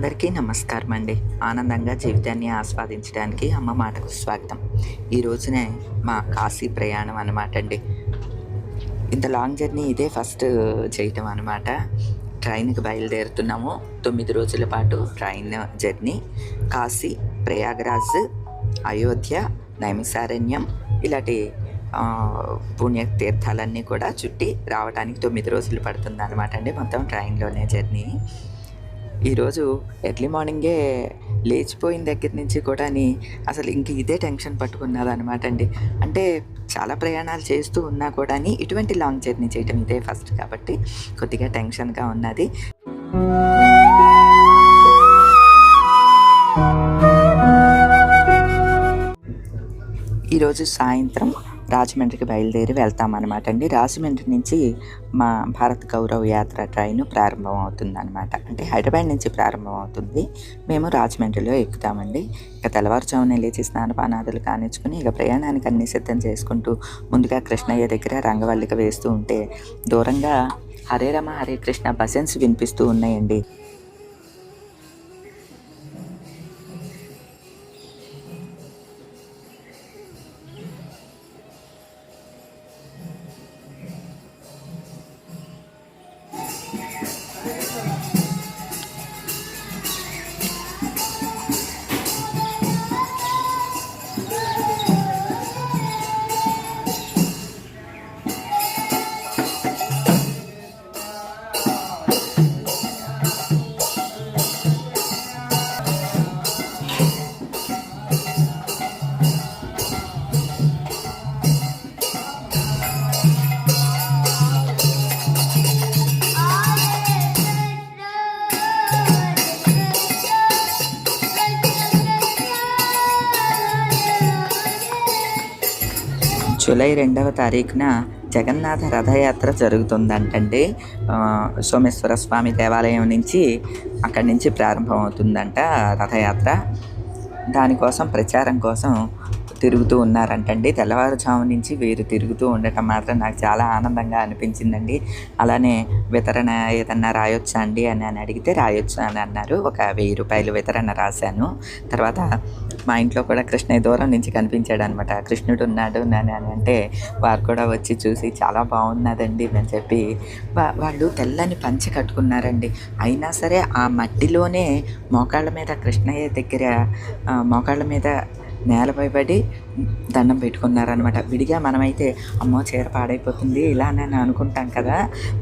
అందరికీ నమస్కారం అండి ఆనందంగా జీవితాన్ని ఆస్వాదించడానికి అమ్మ మాటకు స్వాగతం. ఈ రోజునే మా కాశీ ప్రయాణం అనమాట అండి. ఇంత లాంగ్ జర్నీ ఇదే ఫస్ట్ చేయటం అనమాట ట్రైన్కి బయలుదేరుతున్నాము. తొమ్మిది రోజుల పాటు ట్రైన్ జర్నీ. కాశీ ప్రయాగరాజ్ అయోధ్య నైమిసారణ్యం ఇలాంటి పుణ్యతీర్థాలన్నీ కూడా చుట్టి రావడానికి తొమ్మిది రోజులు పడుతుంది అనమాట అండి మొత్తం ట్రైన్లోనే జర్నీ. ఈరోజు ఎర్లీ మార్నింగే లేచిపోయిన దగ్గర నుంచి కూడా అసలు ఇంక ఇదే టెన్షన్ పట్టుకున్నది అనమాట అండి. అంటే చాలా ప్రయాణాలు చేస్తూ ఉన్నా కూడా ఇటువంటి లాంగ్ జర్నీ చేయటం ఇదే ఫస్ట్ కాబట్టి కొద్దిగా టెన్షన్గా ఉన్నది. ఈరోజు సాయంత్రం రాజమండ్రికి బయలుదేరి వెళ్తామన్నమాట అండి. రాజమండ్రి నుంచి మా భారత్ గౌరవ్ యాత్ర ట్రైన్ ప్రారంభం అవుతుంది అనమాట అంటే హైదరాబాద్ నుంచి ప్రారంభం అవుతుంది మేము రాజమండ్రిలో ఎక్కుతామండి. ఇక తెల్లవారుజామున లేచి స్నానపానాదులు కానిచ్చుకుని ఇక ప్రయాణానికి అన్ని సిద్ధం చేసుకుంటూ ముందుగా కృష్ణయ్య దగ్గర రంగవల్లిక వేస్తూ ఉంటే దూరంగా హరే రమ హరే కృష్ణ బసెన్స్ వినిపిస్తూ ఉన్నాయండి. జూలై రెండవ తారీఖున జగన్నాథ రథయాత్ర జరుగుతుందంటండి. సోమేశ్వర స్వామి దేవాలయం నుంచి అక్కడి నుంచి ప్రారంభమవుతుందంట రథయాత్ర. దానికోసం ప్రచారం కోసం తిరుగుతూ ఉన్నారంటండి. తెల్లవారుజాము నుంచి వీరు తిరుగుతూ ఉండటం మాత్రం నాకు చాలా ఆనందంగా అనిపించిందండి. అలానే వితరణ ఏదన్నా రాయొచ్చా అండి అని అని అడిగితే రాయొచ్చు అని అన్నారు. ఒక వెయ్యి రూపాయలు వితరణ రాశాను. తర్వాత మా ఇంట్లో కూడా కృష్ణయ్య దూరం నుంచి కనిపించాడు అనమాట కృష్ణుడు ఉన్నాడు అని అని అంటే వారు కూడా వచ్చి చూసి చాలా బాగున్నదండి అని చెప్పి వాళ్ళు తెల్లని పంచి కట్టుకున్నారండి. అయినా సరే ఆ మట్టిలోనే మోకాళ్ళ మీద కృష్ణయ్య దగ్గర మోకాళ్ళ మీద నేలపై పడి దండం పెట్టుకున్నారనమాట విడిగా మనమైతే అమ్మో చీర పాడైపోతుంది ఇలా నేను అనుకుంటాం కదా!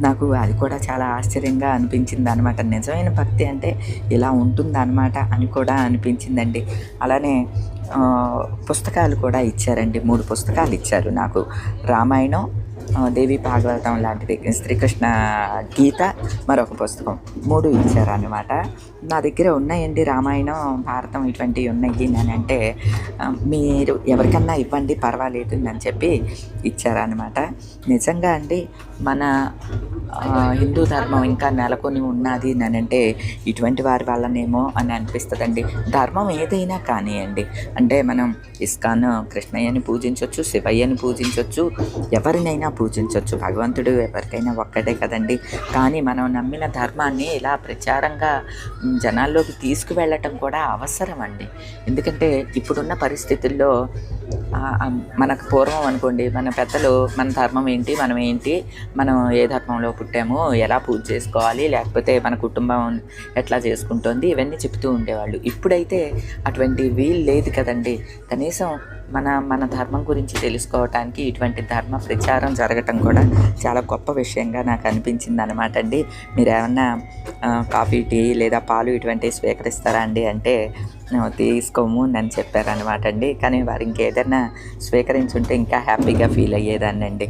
నాకు అది కూడా చాలా ఆశ్చర్యంగా అనిపించింది అనమాట నిజమైన భక్తి అంటే ఇలా ఉంటుందన్నమాట అని కూడా అనిపించిందండి. అలానే పుస్తకాలు కూడా ఇచ్చారండి. మూడు పుస్తకాలు ఇచ్చారు నాకు. రామాయణం దేవి భాగవతం లాంటిది. శ్రీకృష్ణ గీత మరొక పుస్తకం. మూడు ఇచ్చారనమాట నా దగ్గర ఉన్నాయండి రామాయణం భారతం ఇటువంటివి ఉన్నాయి అని అంటే మీరు ఎవరికన్నా ఇవ్వండి పర్వాలేదు అని చెప్పి ఇచ్చారనమాట నిజంగా అండి మన హిందూ ధర్మం ఇంకా నెలకొని ఉన్నది అని అంటే ఇటువంటి వారి వల్లనేమో అని అనిపిస్తుందండి. ధర్మం ఏదైనా కానివ్వండి అంటే మనం ఇస్కాన్ కృష్ణయ్యని పూజించవచ్చు శివయ్యని పూజించవచ్చు ఎవరినైనా పూజించవచ్చు భగవంతుడు ఎవరికైనా ఒక్కటే కదండి. కానీ మనం నమ్మిన ధర్మాన్ని ఇలా ప్రచారంగా జనాల్లోకి తీసుకువెళ్ళటం కూడా అవసరం అండి ఎందుకంటే ఇప్పుడున్న పరిస్థితుల్లో మనకు పూర్వం అనుకోండి మన పెద్దలు మన ధర్మం ఏంటి మనం ఏంటి మనం ఏ ధర్మంలో పుట్టాము ఎలా పూజ చేసుకోవాలి లేకపోతే మన కుటుంబం ఎట్లా చేసుకుంటోంది ఇవన్నీ చెప్తూ ఉండేవాళ్ళు. ఇప్పుడైతే అటువంటి వీలు లేదు కదండి. కనీసం మన మన ధర్మం గురించి తెలుసుకోవటానికి ఇటువంటి ధర్మ ప్రచారం జరగటం కూడా చాలా గొప్ప విషయంగా నాకు అనిపించింది అనమాట అండి. మీరు ఏమన్నా కాఫీ టీ లేదా పాలు ఇటువంటివి స్వీకరిస్తారా అండి? అంటే తీసుకోము అని చెప్పారనమాట అండి. కానీ వారు ఇంకేదైనా స్వీకరించుంటే ఇంకా హ్యాపీగా ఫీల్ అయ్యేదాన్ని అండి.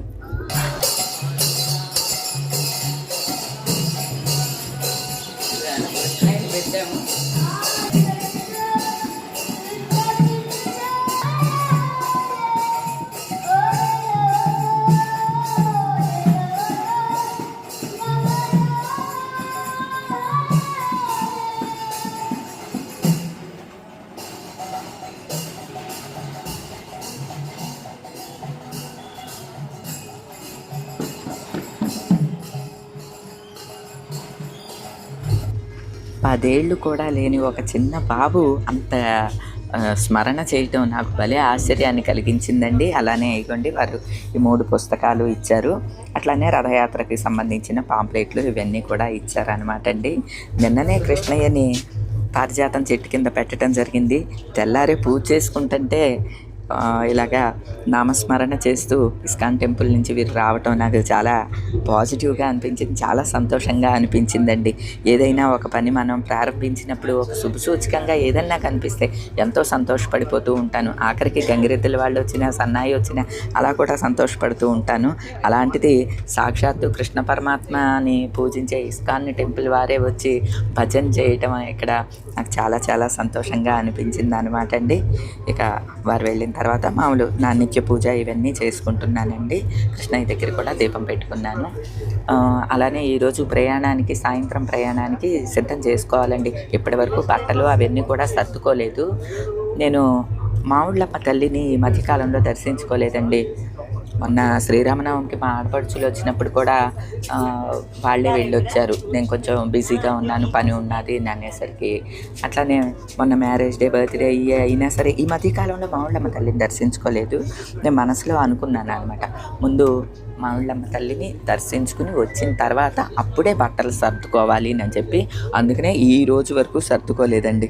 పెట్టాము పదేళ్ళు కూడా లేని ఒక చిన్న బాబు అంత స్మరణ చేయటం నాకు భలే ఆశ్చర్యాన్ని కలిగించిందండి. అలానే ఇవ్వండి వారు ఈ మూడు పుస్తకాలు ఇచ్చారు. అట్లానే రథయాత్రకి సంబంధించిన పాంప్లెట్లు ఇవన్నీ కూడా ఇచ్చారనమాట అండి. నిన్ననే కృష్ణయ్యని పారిజాతం చెట్టు కింద పెట్టడం జరిగింది. తెల్లారే పూజ చేసుకుంటుంటే ఇలాగా నామస్మరణ చేస్తూ ఇస్కాన్ టెంపుల్ నుంచి వీరు రావటం నాకు చాలా పాజిటివ్గా అనిపించింది చాలా సంతోషంగా అనిపించిందండి. ఏదైనా ఒక పని మనం ప్రారంభించినప్పుడు ఒక శుభసూచకంగా ఏదన్నా కనిపిస్తే ఎంతో సంతోషపడిపోతూ ఉంటాను. ఆఖరికి గంగిరెద్దుల వాళ్ళు వచ్చినా సన్నాయి వచ్చినా అలా కూడా సంతోషపడుతూ ఉంటాను. అలాంటిది సాక్షాత్తు కృష్ణ పరమాత్మని పూజించే ఇస్కాన్ టెంపుల్ వారే వచ్చి భజన చేయటం ఇక్కడ నాకు చాలా చాలా సంతోషంగా అనిపించింది అనమాట అండి. ఇక వారు వెళ్ళిన తర్వాత తర్వాత మామూలు నా నిత్య పూజ ఇవన్నీ చేసుకుంటున్నానండి. కృష్ణయ్య దగ్గర కూడా దీపం పెట్టుకున్నాను. అలానే ఈరోజు ప్రయాణానికి సాయంత్రం ప్రయాణానికి సిద్ధం చేసుకోవాలండి. ఇప్పటివరకు బట్టలు అవన్నీ కూడా సర్దుకోలేదు. నేను మామిళ్ళమ్మ తల్లిని ఈ మధ్యకాలంలో దర్శించుకోలేదండి. మొన్న శ్రీరామనవమికి మా ఆడపడుచులు వచ్చినప్పుడు కూడా వాళ్ళే వెళ్ళొచ్చారు. నేను కొంచెం బిజీగా ఉన్నాను పని ఉన్నది అనేసరికి అట్లానే మొన్న మ్యారేజ్ డే బర్త్డే ఇవి అయినా సరే ఈ మధ్యకాలంలో మామిళ్ళమ్మ తల్లిని దర్శించుకోలేదు. నేను మనసులో అనుకున్నాను అనమాట ముందు మామిళ్ళమ్మ తల్లిని దర్శించుకుని వచ్చిన తర్వాత అప్పుడే బట్టలు సర్దుకోవాలి అని చెప్పి అందుకనే ఈ రోజు వరకు సర్దుకోలేదండి.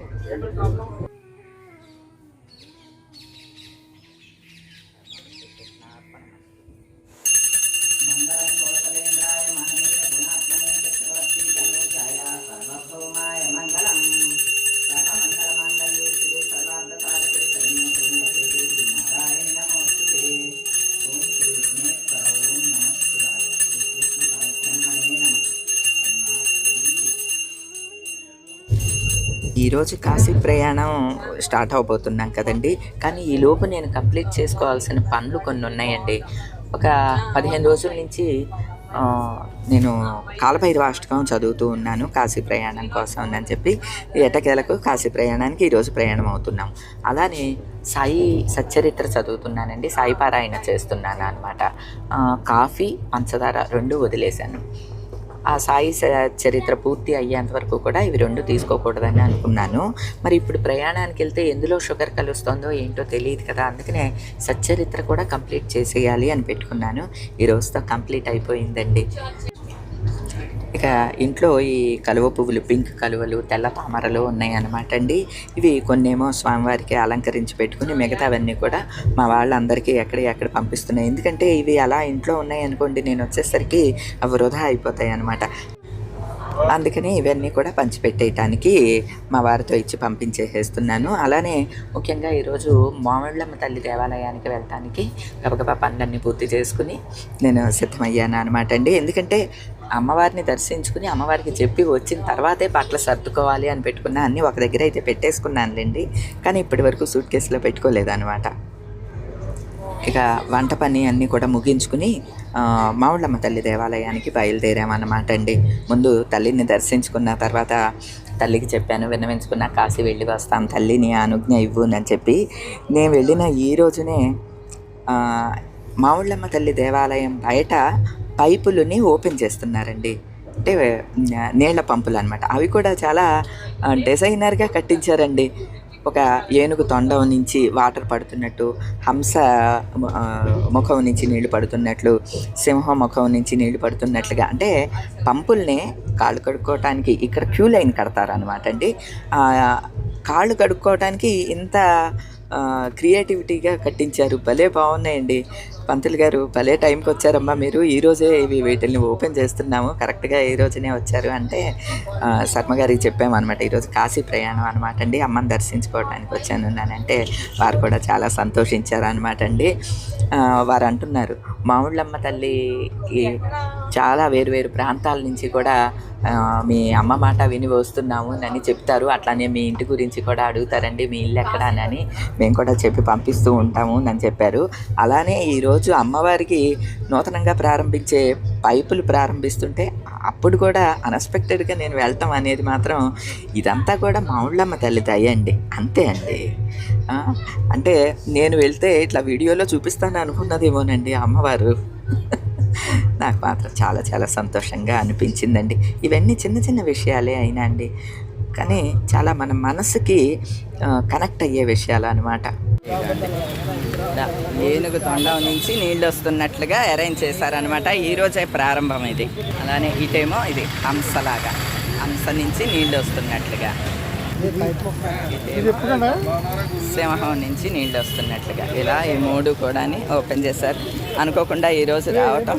ఈరోజు కాశీ ప్రయాణం స్టార్ట్ అవబోతున్నాం కదండి. కానీ ఈ లోపు నేను కంప్లీట్ చేసుకోవాల్సిన పనులు కొన్ని ఉన్నాయండి. ఒక పదిహేను రోజుల నుంచి నేను కాలభైరవ అష్టకం చదువుతూ ఉన్నాను కాశీ ప్రయాణం కోసం అని చెప్పి ఎటకేలకు కాశీ ప్రయాణానికి ఈరోజు ప్రయాణం అవుతున్నాం. అలానే సాయి సచ్చరిత్ర చదువుతున్నానండి సాయి పారాయణ చేస్తున్నాను అనమాట కాఫీ పంచదార రెండు వదిలేశాను. ఆ సాయి స- చరిత్ర పూర్తి అయ్యేంత వరకు కూడా ఇవి రెండు తీసుకోకూడదని అనుకున్నాను. మరి ఇప్పుడు ప్రయాణానికి వెళ్తే ఎందులో షుగర్ కలుస్తుందో ఏంటో తెలియదు కదా అందుకనే సచ్చరిత్ర కూడా కంప్లీట్ చేసేయాలి అని పెట్టుకున్నాను. ఈ రోజుతో కంప్లీట్ అయిపోయిందండి. ఇక ఇంట్లో ఈ కలువ పువ్వులు పింక్ కలువలు తెల్ల తామరలు ఉన్నాయన్నమాట అండి. ఇవి కొన్నేమో స్వామివారికి అలంకరించి పెట్టుకుని మిగతావన్నీ కూడా మా వాళ్ళందరికీ ఎక్కడ ఎక్కడ పంపిస్తున్నాయి. ఎందుకంటే ఇవి అలా ఇంట్లో ఉన్నాయి అనుకోండి నేను వచ్చేసరికి అవి వృధా అయిపోతాయి అన్నమాట. అందుకని ఇవన్నీ కూడా పంచిపెట్టేయటానికి మా వారితో ఇచ్చి పంపించేసేస్తున్నాను. అలానే ముఖ్యంగా ఈరోజు మామిళ్ళమ్మ తల్లి దేవాలయానికి వెళ్ళటానికి గబగబా పనులన్నీ పూర్తి చేసుకుని నేను సిద్ధమయ్యాను అనమాట అండి. ఎందుకంటే అమ్మవారిని దర్శించుకుని అమ్మవారికి చెప్పి వచ్చిన తర్వాతే బట్టలు సర్దుకోవాలి అని పెట్టుకున్న అన్నీ ఒక దగ్గర అయితే పెట్టేసుకున్నానులేండి. కానీ ఇప్పటి వరకు సూట్ కేసులో పెట్టుకోలేదన్నమాట. ఇక వంట పని అన్నీ కూడా ముగించుకుని మావుళ్ళమ్మ తల్లి దేవాలయానికి బయలుదేరామన్నమాట అండి. ముందు తల్లిని దర్శించుకున్న తర్వాత తల్లికి చెప్పాను విన్నవించుకున్న కాశీ వెళ్ళి వస్తాం తల్లిని అనుజ్ఞ ఇవ్వు అని చెప్పి. నేను వెళ్ళిన ఈ రోజునే మావుళ్ళమ్మ తల్లి దేవాలయం బయట పైపులని ఓపెన్ చేస్తున్నారండి. అంటే నీళ్ళ పంపులు అనమాట అవి కూడా చాలా డిజైనర్గా కట్టించారండి. ఒక ఏనుగు తొండం నుంచి వాటర్ పడుతున్నట్టు హంస ముఖం నుంచి నీళ్ళు పడుతున్నట్లు సింహం ముఖం నుంచి నీళ్ళు పడుతున్నట్లుగా అంటే పంపుల్ని కాళ్ళు కడుక్కోవటానికి ఇక్కడ క్యూ లైన్ కడతారు అనమాట అండి కాళ్ళు కడుక్కోవటానికి ఇంత క్రియేటివిటీగా కట్టించారు. భలే బాగున్నాయండి. పంతులు గారు భలే టైంకి వచ్చారమ్మా మీరు. ఈ రోజే ఇవి వీటిని ఓపెన్ చేస్తున్నాము. కరెక్ట్గా ఈ రోజునే వచ్చారు అంటే శర్మ గారికి చెప్పామన్నమాట. ఈరోజు కాశీ ప్రయాణం అనమాట అండి. అమ్మని దర్శించుకోవడానికి వచ్చాను అంటే వారు కూడా చాలా సంతోషించారు అనమాట అండి వారు అంటున్నారు మామిళ్ళమ్మ తల్లి చాలా వేరు వేరు ప్రాంతాల నుంచి కూడా మీ అమ్మ మాట విని వస్తున్నాము అని చెప్తారు. అట్లానే మీ ఇంటి గురించి కూడా అడుగుతారండి. మీ ఇల్లు ఎక్కడ అని మేము కూడా చెప్పి పంపిస్తూ ఉంటాము అని చెప్పారు. అలానే ఈరోజు రోజు అమ్మవారికి నూతనంగా ప్రారంభించే పైపులు ప్రారంభిస్తుంటే అప్పుడు కూడా అన్ఎక్స్పెక్టెడ్గా నేను వెళ్ళటం అనేది మాత్రం ఇదంతా కూడా మా తల్లి దయ అండి. అంతే అండి. అంటే నేను వెళ్తే ఇట్లా వీడియోలో చూపిస్తాను అనుకున్నదేమోనండి అమ్మవారు. నాకు మాత్రం చాలా చాలా సంతోషంగా అనిపించిందండి. ఇవన్నీ చిన్న చిన్న విషయాలే అయినా అండి. కానీ చాలా మన మనసుకి కనెక్ట్ అయ్యే విషయాలు అనమాట ఏనుగు తొండం నుంచి నీళ్ళు వస్తున్నట్లుగా అరేంజ్ చేశారనమాట ఈ రోజే ప్రారంభం ఇది అలానే ఇటేమో ఇది హంసలాగా. హంస నుంచి నీళ్ళు వస్తున్నట్లుగా. సింహం నుంచి నీళ్ళు వస్తున్నట్లుగా. ఇలా ఈ మూడు కూడా ఓపెన్ చేశారు. అనుకోకుండా ఈరోజు రావటం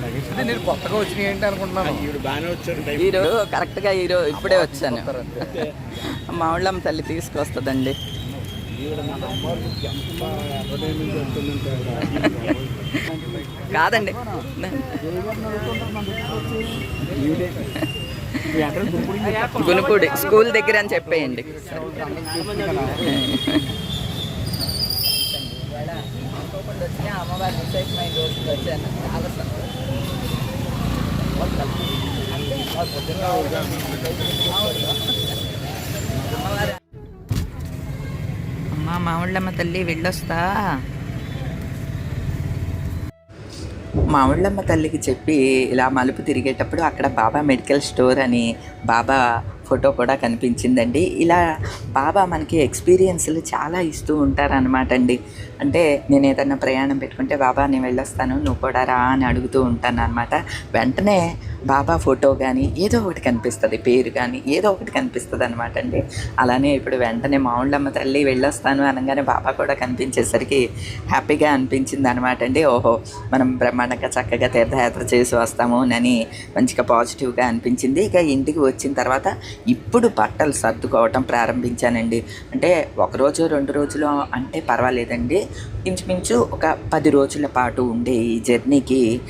అనుకుంటున్నా నేను కొత్తగా వచ్చినాయి ఏంటి అనుకుంటున్నాను? ఈవిడ బాగానే వచ్చాడు ఈరోజు కరెక్ట్గా ఈరోజు ఇప్పుడే వచ్చాను. మా ఊళ్ళమ్మ తల్లి తీసుకొస్తుందండి. కాదండి. గునుపూడి స్కూల్ దగ్గర అని చెప్పేయండి. అమ్మా మా తల్లి వెళ్ళొస్తా. మామిళ్ళమ్మ తల్లికి చెప్పి ఇలా మలుపు తిరిగేటప్పుడు అక్కడ బాబా మెడికల్ స్టోర్ అని బాబా ఫోటో కూడా కనిపించిందండి. ఇలా బాబా మనకి ఎక్స్పీరియన్స్లు చాలా ఇస్తూ ఉంటారనమాట అండి. అంటే నేను ఏదైనా ప్రయాణం పెట్టుకుంటే బాబా నేను వెళ్ళొస్తాను నువ్వు కూడా రా అని అడుగుతూ ఉంటాను అనమాట వెంటనే బాబా ఫోటో కానీ ఏదో ఒకటి కనిపిస్తుంది పేరు కానీ ఏదో ఒకటి కనిపిస్తుంది అనమాట అండి. అలానే ఇప్పుడు వెంటనే మామిళ్ళమ్మ తల్లి వెళ్ళొస్తాను అనగానే బాబా కూడా కనిపించేసరికి హ్యాపీగా అనిపించింది అనమాట అండి. ఓహో మనం బ్రహ్మాండంగా చక్కగా తీర్థయాత్ర చేసి వస్తాము అని మంచిగా పాజిటివ్గా అనిపించింది. ఇక ఇంటికి వచ్చిన తర్వాత ఇప్పుడు బట్టలు సర్దుకోవటం ప్రారంభించానండి. అంటే ఒకరోజు రెండు రోజులు అంటే పర్వాలేదండి. ఇంచుమించు ఒక పది రోజుల పాటు ఉండే ఈ జర్నీకి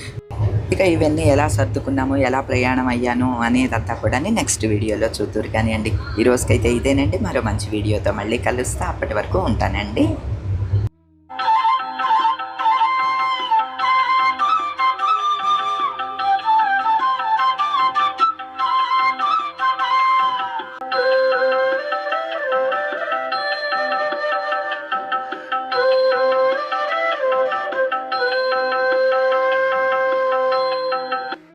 ఇక ఇవన్నీ ఎలా సర్దుకున్నాము ఎలా ప్రయాణం అయ్యాను అనేదంతా కూడా నెక్స్ట్ వీడియోలో చూద్దరు కానివ్వండి ఈ రోజుకైతే ఇదేనండి. మరో మంచి వీడియోతో మళ్ళీ కలుస్తా. అప్పటి వరకు ఉంటానండి.